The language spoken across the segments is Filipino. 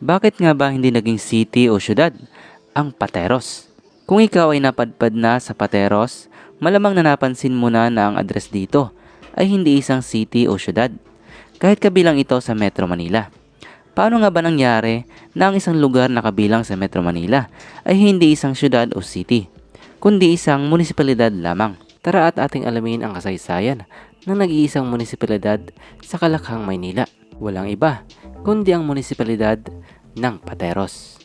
Bakit nga ba hindi naging city o syudad ang Pateros? Kung ikaw ay napadpad na sa Pateros, malamang na napansin mo na na ang address dito ay hindi isang city o syudad, kahit kabilang ito sa Metro Manila. Paano nga ba nangyari na ang isang lugar na kabilang sa Metro Manila ay hindi isang syudad o city, kundi isang munisipalidad lamang? Tara at ating alamin ang kasaysayan ng nag-iisang munisipalidad sa Kalakhang, Maynila. Walang iba, kundi ang munisipalidad ng Pateros.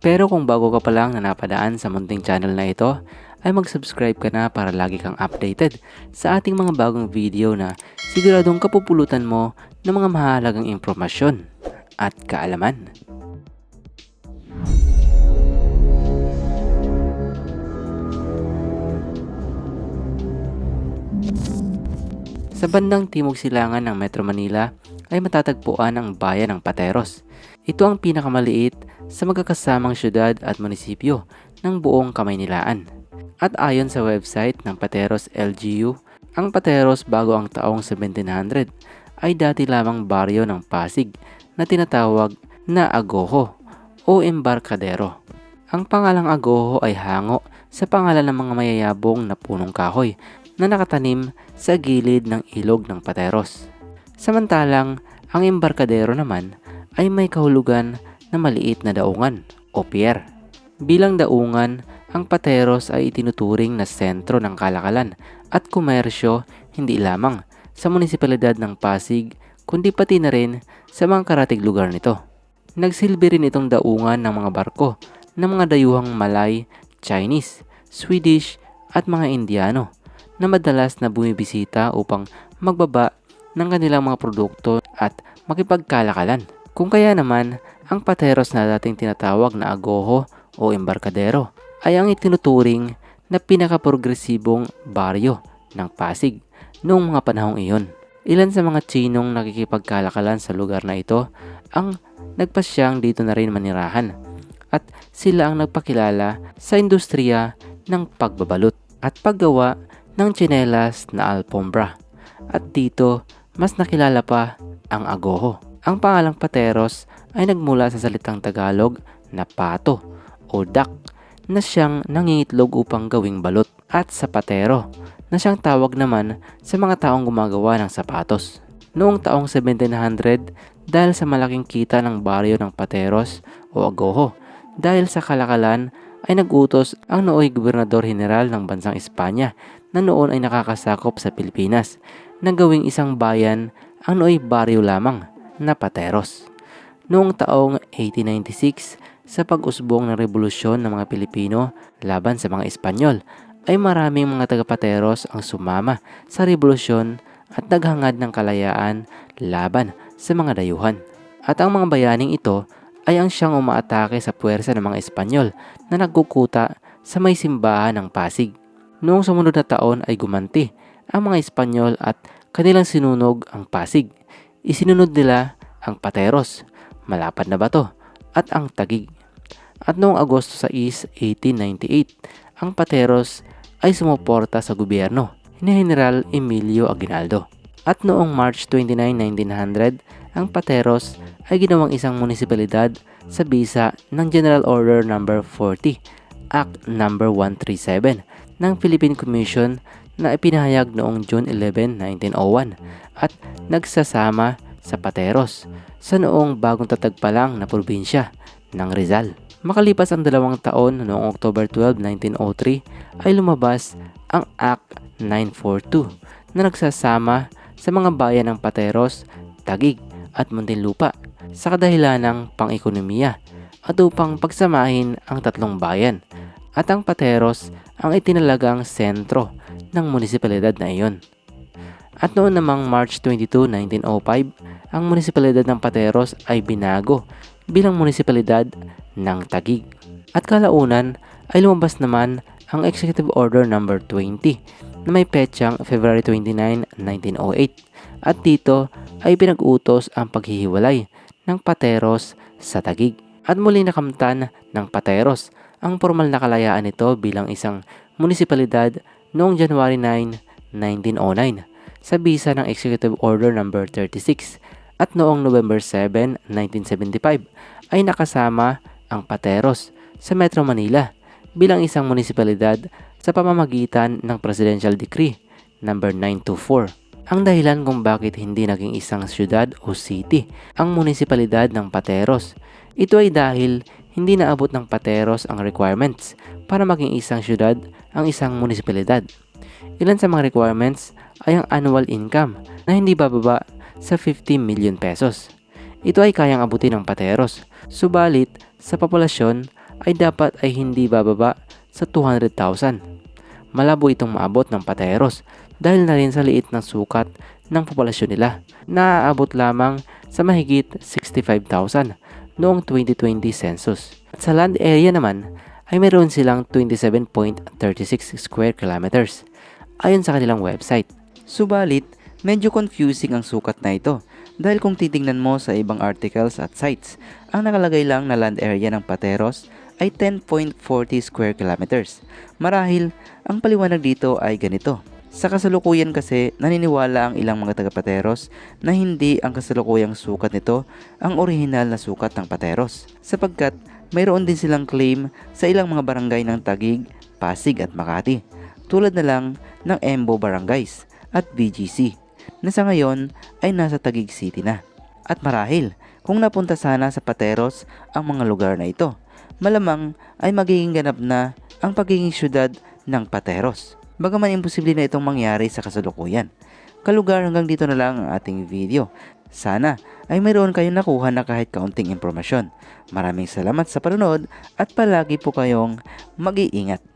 Pero kung bago ka pa lang na napadaan sa munting channel na ito, ay mag-subscribe ka na para lagi kang updated sa ating mga bagong video na siguradong kapupulutan mo ng mga mahalagang impormasyon at kaalaman. Sa bandang timog silangan ng Metro Manila ay matatagpuan ang bayan ng Pateros. Ito ang pinakamaliit sa magkakasamang syudad at munisipyo ng buong Kamaynilaan. At ayon sa website ng Pateros LGU, ang Pateros bago ang taong 1700 ay dati lamang baryo ng Pasig na tinatawag na Agoho o Embarcadero. Ang pangalang Agoho ay hango sa pangalan ng mga mayayabong na punong kahoy na nakatanim sa gilid ng ilog ng Pateros. Samantalang, ang Embarcadero naman ay may kahulugan na maliit na daungan o pier. Bilang daungan, ang Pateros ay itinuturing na sentro ng kalakalan at komersyo hindi lamang sa munisipalidad ng Pasig kundi pati na rin sa mga karatig lugar nito. Nagsilbi rin itong daungan ng mga barko ng mga dayuhang Malay, Chinese, Swedish at mga Indiano na madalas na bumibisita upang magbaba ng kanilang mga produkto at makipagkalakalan. Kung kaya naman, ang pateros na dating tinatawag na agoho o embarkadero ay ang itinuturing na pinakaprogresibong baryo ng Pasig noong mga panahong iyon. Ilan sa mga Chinong nakikipagkalakalan sa lugar na ito ang nagpasyang dito na rin manirahan at sila ang nagpakilala sa industriya ng pagbabalot at paggawa ng tsinelas na alpombra. At dito, mas nakilala pa ang agoho. Ang pangalang pateros ay nagmula sa salitang Tagalog na pato o duck na siyang nangingitlog upang gawing balot at sapatero na siyang tawag naman sa mga taong gumagawa ng sapatos. Noong taong 1700 dahil sa malaking kita ng baryo ng Pateros o Agoho dahil sa kalakalan ay nagutos ang nooy gobernador general ng bansang Espanya na noon ay nakakasakop sa Pilipinas na gawing isang bayan ang nooy baryo lamang na Pateros. Noong taong 1896, sa pag-usbong ng revolusyon ng mga Pilipino laban sa mga Espanyol, ay maraming mga taga-Pateros ang sumama sa revolusyon at naghangad ng kalayaan laban sa mga dayuhan. At ang mga bayaning ito ay ang siyang umaatake sa puwersa ng mga Espanyol na nagkukuta sa may simbahan ng Pasig. Noong sumunod na taon ay gumanti ang mga Espanyol at kanilang sinunog ang Pasig. Isinunod nila ang Pateros, Malapad na Bato at ang Tagig. At noong Agosto 6, 1898, ang Pateros ay sumuporta sa gobyerno ni General Emilio Aguinaldo. At noong March 29, 1900, ang Pateros ay ginawang isang munisipalidad sa bisa ng General Order No. 40, Act No. 137 ng Philippine Commission na ipinahayag noong June 11, 1901 at nagsasama sa Pateros sa noong bagong tatag pa lang na probinsya ng Rizal. Makalipas ang dalawang taon noong October 12, 1903 ay lumabas ang Act 942 na nagsasama sa mga bayan ng Pateros, Tagig at Muntinlupa sa kadahilan ng pang-ekonomiya at upang pagsamahin ang tatlong bayan at ang Pateros ang itinalagang sentro ng munisipalidad na iyon. At noon namang March 22, 1905, ang munisipalidad ng Pateros ay binago bilang munisipalidad ng Tagig. At kalaunan ay lumabas naman ang Executive Order No. 20 na may petsang February 29, 1908 at dito ay pinag-utos ang paghihiwalay ng Pateros sa Tagig. At muli nakamtan ng Pateros ang formal na kalayaan nito bilang isang munisipalidad noong January 9, 1909 sa bisa ng Executive Order No. 36 At noong November 7, 1975 ay nakasama ang Pateros sa Metro Manila bilang isang munisipalidad sa pamamagitan ng Presidential Decree number 924. Ang dahilan kung bakit hindi naging isang syudad o city ang munisipalidad ng Pateros. Ito ay dahil hindi naabot ng Pateros ang requirements para maging isang syudad ang isang munisipalidad. Ilan sa mga requirements ay ang annual income na hindi bababa sa 50 million pesos. Ito ay kayang abutin ng Pateros, subalit sa populasyon ay dapat ay hindi bababa sa 200,000. Malabo itong maabot ng Pateros dahil na rin sa liit ng sukat ng populasyon nila na aabot lamang sa mahigit 65,000 noong 2020 census. At sa land area naman ay meron silang 27.36 square kilometers ayon sa kanilang website. Subalit, medyo confusing ang sukat na ito dahil kung titingnan mo sa ibang articles at sites, ang nakalagay lang na land area ng Pateros ay 10.40 square kilometers. Marahil, ang paliwanag dito ay ganito. Sa kasalukuyan kasi, naniniwala ang ilang mga taga-Pateros na hindi ang kasalukuyang sukat nito ang orihinal na sukat ng Pateros. Sapagkat mayroon din silang claim sa ilang mga barangay ng Tagig, Pasig at Makati. Tulad na lang ng Embo Barangays at BGC na sa ngayon ay nasa Tagig City na. At marahil, kung napunta sana sa Pateros ang mga lugar na ito, malamang ay magiging ganap na ang pagiging syudad ng Pateros. Bagaman imposible na itong mangyari sa kasalukuyan. Kalugar hanggang dito na lang ang ating video. Sana ay mayroon kayong nakuha na kahit kaunting impormasyon. Maraming salamat sa panonood at palagi po kayong mag-iingat.